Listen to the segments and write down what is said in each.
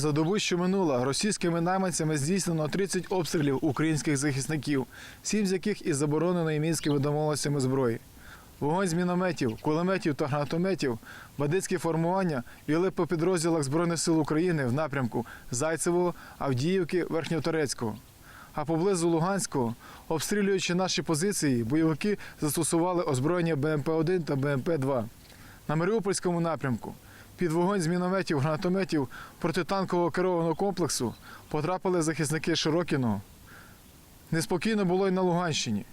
За добу, що минула, російськими найманцями здійснено 30 обстрілів українських захисників, сім з яких із забороненої мінськими домовленостями зброї. Вогонь з мінометів, кулеметів та гранатометів бандитські формування вели по підрозділах Збройних сил України в напрямку Зайцевого, Авдіївки, Верхньоторецького. А поблизу Луганського, обстрілюючи наші позиції, бойовики застосували озброєння БМП-1 та БМП-2. На Маріупольському напрямку під вогонь з мінометів, гранатометів протитанкового керованого комплексу потрапили захисники Широкіного. Неспокійно було й на Луганщині.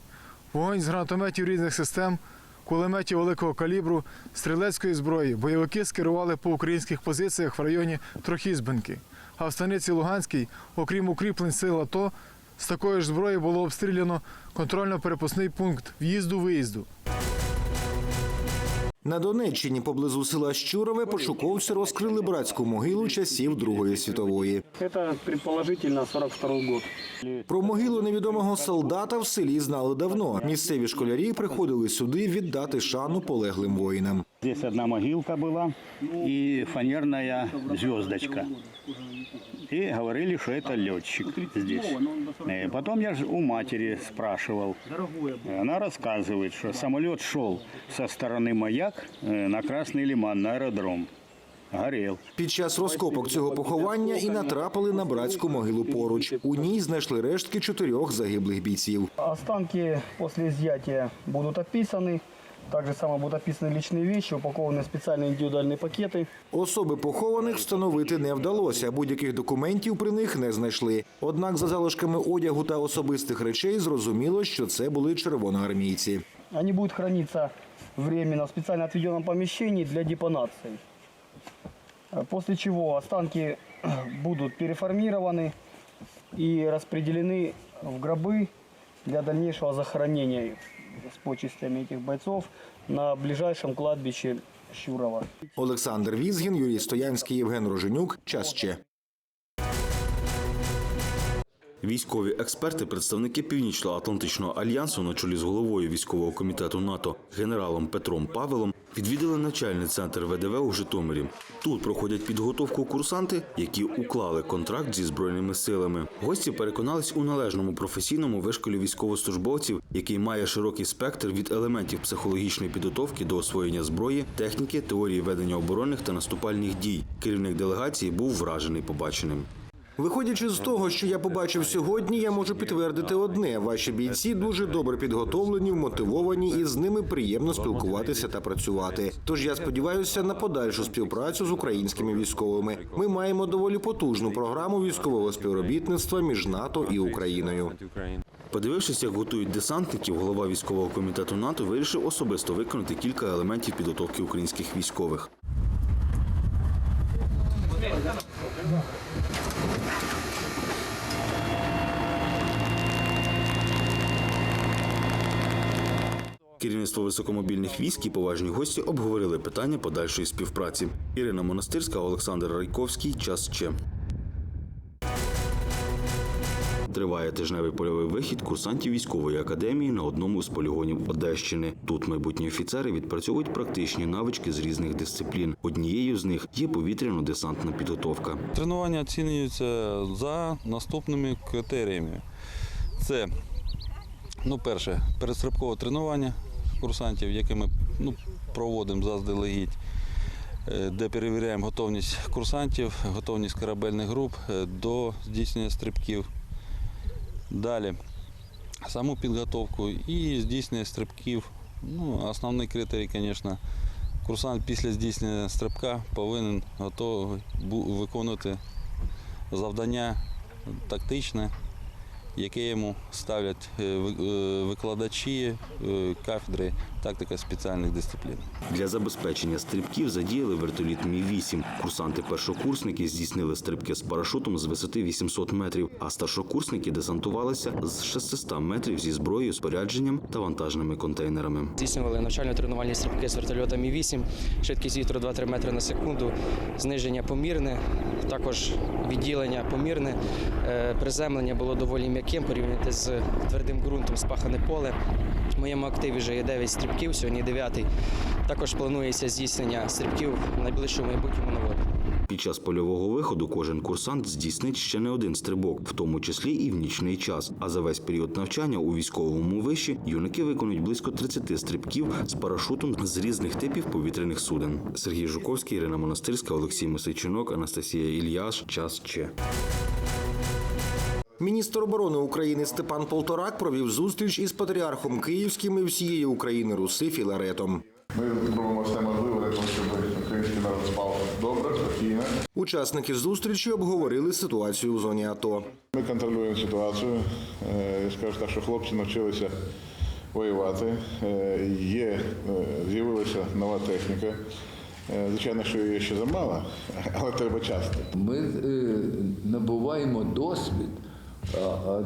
Вогонь з гранатометів різних систем, кулеметів великого калібру, стрілецької зброї бойовики скерували по українських позиціях в районі Трохізбинки. А в станиці Луганській, окрім укріплень сил АТО, з такої ж зброї було обстріляно контрольно-перепускний пункт в'їзду-виїзду. На Донеччині поблизу села Щурове пошуковці розкрили братську могилу часів Другої світової. Это предположительно 42 год. Про могилу невідомого солдата в селі знали давно. Місцеві школярі приходили сюди віддати шану полеглим воїнам. Здесь одна могилка была и фанерная звездочка И говорили, что это летчик здесь. Э, Потом я же у матери спрашивал. Она рассказывает, что самолет шел со стороны маяк э, на Красный Лиман, на аэродром. Горел. Під час розкопок цього поховання і натрапили на братську могилу поруч. У ній знайшли рештки чотирьох загиблих бійців. Останки после изъятия будут описаны. Также само будут описаны личные вещи, упакованы в специальные индивидуальные пакеты. Особи похованих встановити не вдалося. Будь-яких документів при них не знайшли. Однак, за залишками одягу та особистих речей зрозуміло, що це були червоноармійці. Они будут храниться временно в специально отведенном помещении для депонации. Э, После чего останки будут переформированы и распределены в гробы для дальнейшего захоронения их с почестями этих бойцов на ближайшем кладбище Щурова. Олександр Візгін, Юрій Стоянський, Євген Роженюк. Час ще. Військові експерти, представники Північно-Атлантичного альянсу на чолі з головою військового комітету НАТО генералом Петром Павелом відвідали навчальний центр ВДВ у Житомирі. Тут проходять підготовку курсанти, які уклали контракт зі збройними силами. Гості переконались у належному професійному вишколі військовослужбовців, який має широкий спектр від елементів психологічної підготовки до освоєння зброї, техніки, теорії ведення оборонних та наступальних дій. Керівник делегації був вражений побаченим. Виходячи з того, що я побачив сьогодні, я можу підтвердити одне: ваші бійці дуже добре підготовлені, вмотивовані, і з ними приємно спілкуватися та працювати. Тож я сподіваюся на подальшу співпрацю з українськими військовими. Ми маємо доволі потужну програму військового співробітництва між НАТО і Україною. Подивившись, як готують десантників, голова військового комітету НАТО вирішив особисто виконати кілька елементів підготовки українських військових. Керівництво високомобільних військ і поважні гості обговорили питання подальшої співпраці. Ірина Монастирська, Олександр Райковський. Час ще. Триває тижневий польовий вихід курсантів військової академії на одному з полігонів Одещини. Тут майбутні офіцери відпрацьовують практичні навички з різних дисциплін. Однією з них є повітряно-десантна підготовка. Тренування оцінюються за наступними критеріями. Це, ну, перше, перестрибкове тренування курсантів, яке ми ну, проводимо заздалегідь, е, де перевіряємо готовність курсантів, готовність корабельних груп е, до здійснення стрибків. Далі саму підготовку і здійснення стрибків. Ну, основний критерій, звісно, курсант після здійснення стрибка повинен готовий виконувати завдання тактичне, яке йому ставлять е, е, викладачі е, кафедри тактика спеціальних дисциплін. Для забезпечення стрибків задіяли вертоліт Мі-8. Курсанти-першокурсники здійснили стрибки з парашутом з висоти 800 метрів, а старшокурсники десантувалися з 600 метрів зі зброєю, спорядженням та вантажними контейнерами. Здійснювали навчально-тренувальні стрибки з вертольота Мі-8, швидкість вітру 2-3 метри на секунду, зниження помірне, також відділення помірне. Приземлення було доволі м'яким порівняти з твердим ґрунтом, спахане поле. В моєму активі вже є 9 стрибків, сьогодні 9. Також планується здійснення стрибків в найближчому майбутньому на воду. Під час польового виходу кожен курсант здійснить ще не один стрибок, в тому числі і в нічний час. А за весь період навчання у військовому виші юнаки виконують близько 30 стрибків з парашутом з різних типів повітряних суден. Сергій Жуковський, Ірина Монастирська, Олексій Мисичинок, Анастасія Ільяш. Час Че. Міністр оборони України Степан Полторак провів зустріч із патріархом Київським і всієї України Руси Філаретом. Ми зробимо все можливе для того, щоб український народ спав добре, спокійно. Учасники зустрічі обговорили ситуацію у зоні АТО. Ми контролюємо ситуацію. Е, Я скажу так, що хлопці навчилися воювати. Е, Є, е, з'явилася нова техніка. Звичайно, що її ще замало, але треба часто. Ми набуваємо досвід, а,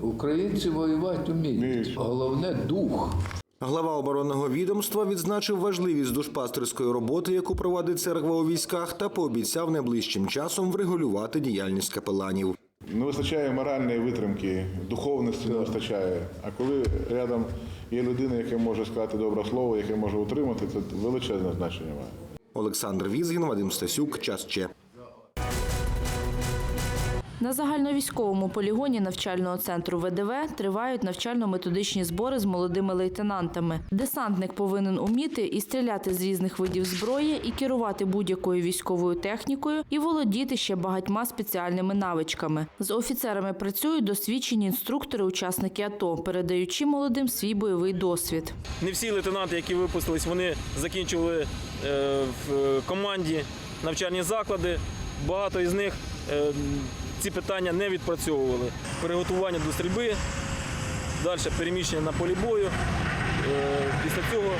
українці воювати вміють. Вміють. Головне дух. Глава оборонного відомства відзначив важливість душпастерської роботи, яку проводить церква у військах, та пообіцяв найближчим часом врегулювати діяльність капеланів. Не вистачає моральної витримки, духовності не вистачає. А коли рядом є людина, яка може сказати добре слово, яке може утримати, це величезне значення має. Олександр Візгін, Вадим Стасюк, час Че. На загальновійськовому полігоні навчального центру ВДВ тривають навчально-методичні збори з молодими лейтенантами. Десантник повинен уміти і стріляти з різних видів зброї, і керувати будь-якою військовою технікою, і володіти ще багатьма спеціальними навичками. З офіцерами працюють досвідчені інструктори, учасники АТО, передаючи молодим свій бойовий досвід. Не всі лейтенанти, які випустились, вони закінчували е, в команді навчальні заклади. Багато із них е, ці питання не відпрацьовували. Приготування до стрільби, далі переміщення на полі бою. Е, Після цього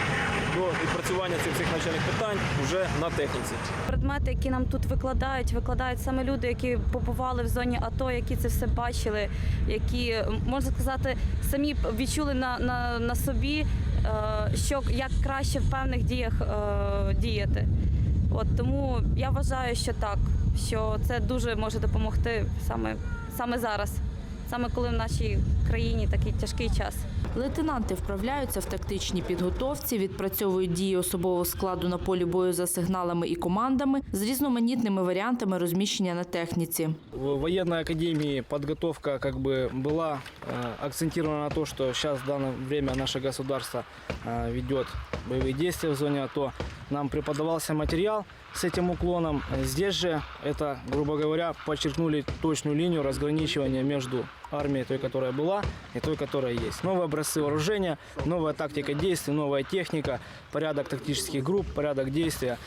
до відпрацювання цих всіх навчальних питань вже на техніці. Предмети, які нам тут викладають, викладають саме люди, які побували в зоні АТО, які це все бачили, які можна сказати, самі відчули на, на, на собі, е, що як краще в певних діях е, діяти. От тому я вважаю, що так, що це дуже може допомогти саме, саме зараз, саме коли в нашій країні такий тяжкий час. Лейтенанти вправляються в тактичній підготовці, відпрацьовують дії особового складу на полі бою за сигналами і командами з різноманітними варіантами розміщення на техніці. В военной академии подготовка как бы была э, акцентирована на то, что сейчас в данное время наше государство э, ведет боевые действия в зоне АТО. Нам преподавался материал с этим уклоном. Здесь же это, грубо говоря, подчеркнули точную линию разграничивания между армией, той, которая была, и той, которая есть. Новые образцы вооружения, новая тактика действий, новая техника, порядок тактических групп, порядок действия,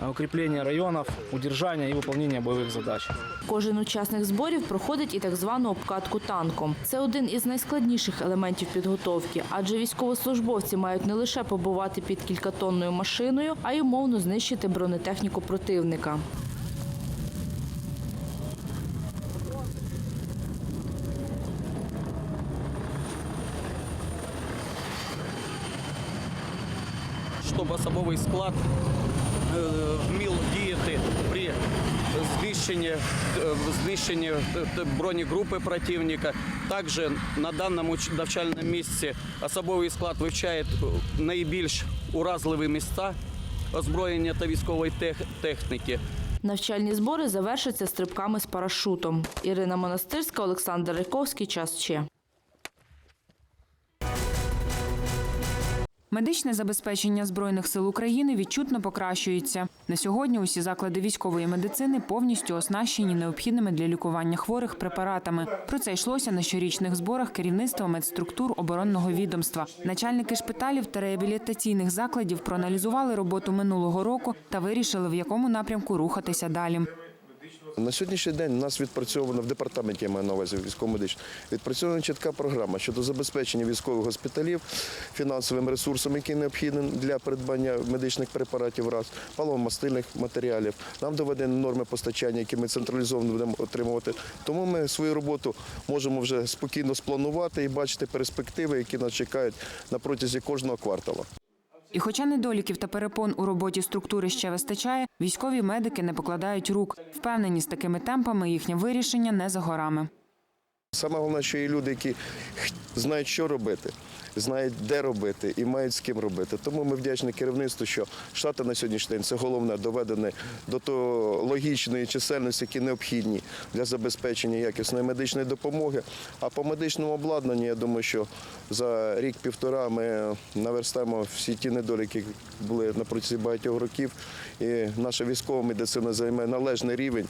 э, укрепление районов, удержание и выполнение боевых задач. Кожен учасник зборів проходить і так звану обкатку танком. Це один із найскладніших елементів підготовки, адже військовослужбовці мають не лише побувати під кількатонною машиною, а й умовно знищити бронетехніку противника. щоб особовий склад е, вмів діяти при знищенні, е, знищенні е, бронегрупи противника. Також на даному навчальному місці особовий склад вивчає найбільш уразливі міста озброєння та військової техніки. Навчальні збори завершаться стрибками з парашутом. Ірина Монастирська, Олександр Райковський. Час ще. Медичне забезпечення збройних сил України відчутно покращується. На сьогодні усі заклади військової медицини повністю оснащені необхідними для лікування хворих препаратами. Про це йшлося на щорічних зборах керівництва медструктур оборонного відомства. Начальники шпиталів та реабілітаційних закладів проаналізували роботу минулого року та вирішили, в якому напрямку рухатися далі. На сьогоднішній день у нас відпрацьована в департаменті, я маю на увазі військово-медичну, відпрацьована чітка програма щодо забезпечення військових госпіталів фінансовим ресурсом, який необхідний для придбання медичних препаратів, раз, паливомастильних матеріалів. Нам доведені норми постачання, які ми централізовано будемо отримувати. Тому ми свою роботу можемо вже спокійно спланувати і бачити перспективи, які нас чекають на протязі кожного кварталу. І хоча недоліків та перепон у роботі структури ще вистачає, військові медики не покладають рук. Впевнені, з такими темпами їхнє вирішення не за горами. Саме головне, що є люди, які знають, що робити, знають, де робити і мають з ким робити. Тому ми вдячні керівництву, що штати на сьогоднішній день це головне доведені до того логічної чисельності, які необхідні для забезпечення якісної медичної допомоги. А по медичному обладнанню, я думаю, що за рік-півтора ми наверстаємо всі ті недоліки, які були на протязі багатьох років. І наша військова медицина займе належний рівень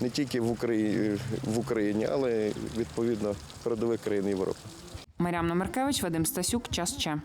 не тільки в Україні, в Україні але відповідно передових країн Європи. Мар'яна Маркевич, Вадим Стасюк, час ще.